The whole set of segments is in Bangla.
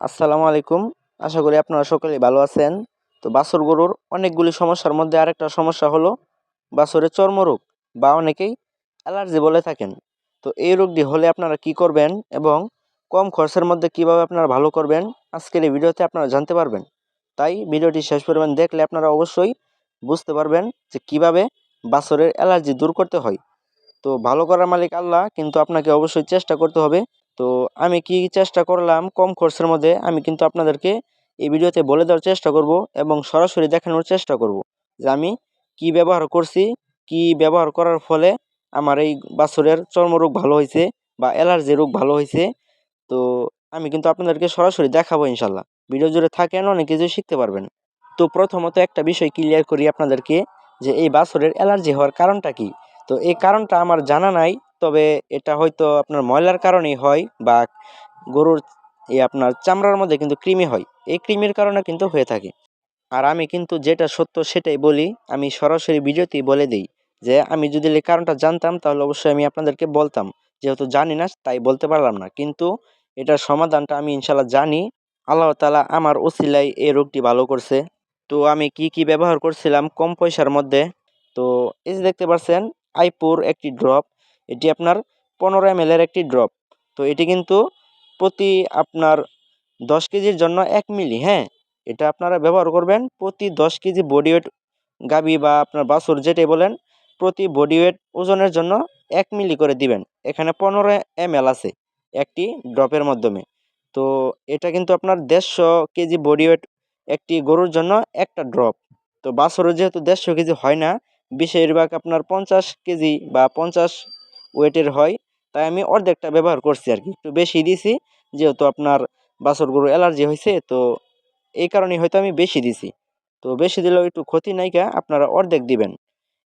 আসসালামু আলাইকুম। আশা করি আপনারা সকলেই ভালো আছেন। তো বাছুর গরুর অনেকগুলি সমস্যার মধ্যে আরেকটা সমস্যা হলো বাছুরের চর্মরোগ বা অনেকেই অ্যালার্জি বলে থাকেন। তো এই রোগটি হলে আপনারা কি করবেন এবং কম খরচের মধ্যে কীভাবে আপনারা ভালো করবেন আজকের এই ভিডিওতে আপনারা জানতে পারবেন। তাই ভিডিওটি শেষ পরিমাণ দেখলে আপনারা অবশ্যই বুঝতে পারবেন যে কীভাবে বাছুরের অ্যালার্জি দূর করতে হয়। তো ভালো করার মালিক আল্লাহ, কিন্তু আপনাকে অবশ্যই চেষ্টা করতে হবে তো আমি কি চেষ্টা করলাম কম খরচের মধ্যে আমি কিন্তু আপনাদেরকে এই ভিডিওতে বলে দেওয়ার চেষ্টা করব এবং সরাসরি দেখানোর চেষ্টা করব যে আমি কি ব্যবহার করছি, কি ব্যবহার করার ফলে আমার এই বাছুরের চর্মরোগ ভালো হয়েছে বা অ্যালার্জি রোগ ভালো হয়েছে। তো আমি কিন্তু আপনাদেরকে সরাসরি দেখাবো ইনশাল্লাহ। ভিডিও জুড়ে থাকেন অনেক কিছু শিখতে পারবেন। তো প্রথমত একটা বিষয় ক্লিয়ার করি আপনাদেরকে যে এই বাছরের অ্যালার্জি হওয়ার কারণটা কি? তো এই কারণটা আমার জানা নাই। তবে এটা হয়তো আপনার ময়লার কারণেই হয় বা গরুর এই আপনার চামড়ার মধ্যে কিন্তু কৃমি হয়। এই কৃমির কারণে কিন্তু হয়ে থাকে। আর আমি কিন্তু যেটা সত্য সেটাই বলি, আমি সরাসরি ভিডিওতেই বলে দিই যে আমি যদি এই কারণটা জানতাম তাহলে অবশ্যই আমি আপনাদেরকে বলতাম। যেহেতু জানি না, তাই বলতে পারলাম না। কিন্তু এটার সমাধানটা আমি ইনশাল্লাহ জানি। আল্লাহ তালা আমার ওসিলাই এই রোগটি ভালো করছে। তো আমি কি কি ব্যবহার করছিলাম কম পয়সার মধ্যে? তো এই যে দেখতে পাচ্ছেন আইপুর একটি ড্রপ। এটি আপনার পনেরো এম এর একটি ড্রপ তো এটি কিন্তু প্রতি আপনার দশ কেজির জন্য এক মিলি হ্যাঁ? এটা আপনারা ব্যবহার করবেন প্রতি দশ কেজি বডি ওয়েট গাবি বা আপনার বাছুর যেটাই বলেন, প্রতি বডি ওয়েট ওজনের জন্য এক মিলি করে দিবেন। এখানে পনেরো এম আছে একটি ড্রপের মাধ্যমে। তো এটা কিন্তু আপনার দেড়শো কেজি বডি ওয়েট একটি গরুর জন্য একটা ড্রপ তো বাছুরের যেহেতু দেড়শো কেজি হয় না বেশিরভাগ আপনার পঞ্চাশ কেজি বা পঞ্চাশ ওয়েটের হয়, তাই আমি অর্ধেকটা ব্যবহার করছি আর কি একটু বেশি দিছি, যেহেতু আপনার বাছর গরু অ্যালার্জি হয়েছে তো এই কারণেই হয়তো আমি বেশি দিছি। তো বেশি দিলেও একটু ক্ষতি নাইকা আপনারা অর্ধেক দিবেন।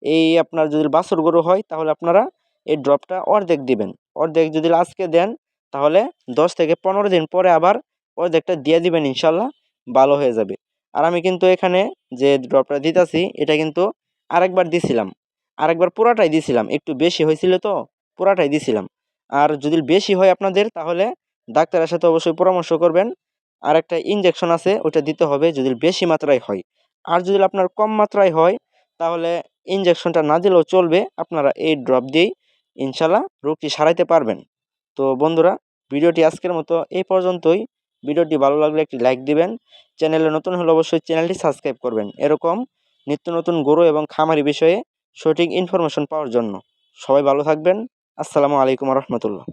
এই আপনার যদি বাছর গরু হয়, তাহলে আপনারা এই ড্রপটা অর্ধেক দিবেন। অর্ধেক যদি আজকে দেন, তাহলে দশ থেকে পনেরো দিন পরে আবার অর্ধেকটা দিয়ে দিবেন, ইনশাল্লাহ ভালো হয়ে যাবে। আর আমি কিন্তু এখানে যে ড্রপটা দিতেছি, এটা কিন্তু আরেকবার দিছিলাম। আরেকবার পুরাটাই দিছিলাম। একটু বেশি হয়েছিল তো, পুরাটাই দিয়েছিলাম আর যদি বেশি হয় আপনাদের, তাহলে ডাক্তারের সাথে অবশ্যই পরামর্শ করবেন। আর একটা ইঞ্জেকশন আছে ওটা দিতে হবে যদি বেশি মাত্রায় হয়। আর যদি আপনার কম মাত্রায় হয়, তাহলে ইঞ্জেকশনটা না দিলেও চলবে। আপনারা এই ড্রপ দিয়েই ইনশাল্লাহ রোগটি সারাইতে পারবেন। তো বন্ধুরা, ভিডিওটি আজকের মতো এই পর্যন্তই। ভিডিওটি ভালো লাগলে একটি লাইক দিবেন। চ্যানেলে নতুন হলে অবশ্যই চ্যানেলটি সাবস্ক্রাইব করবেন। এরকম নিত্য নতুন গরু এবং খামারি বিষয়ে সঠিক ইনফরমেশন পাওয়ার জন্য। সবাই ভালো থাকবেন। আসসালামু আলাইকুম রহমতুল্লাহ।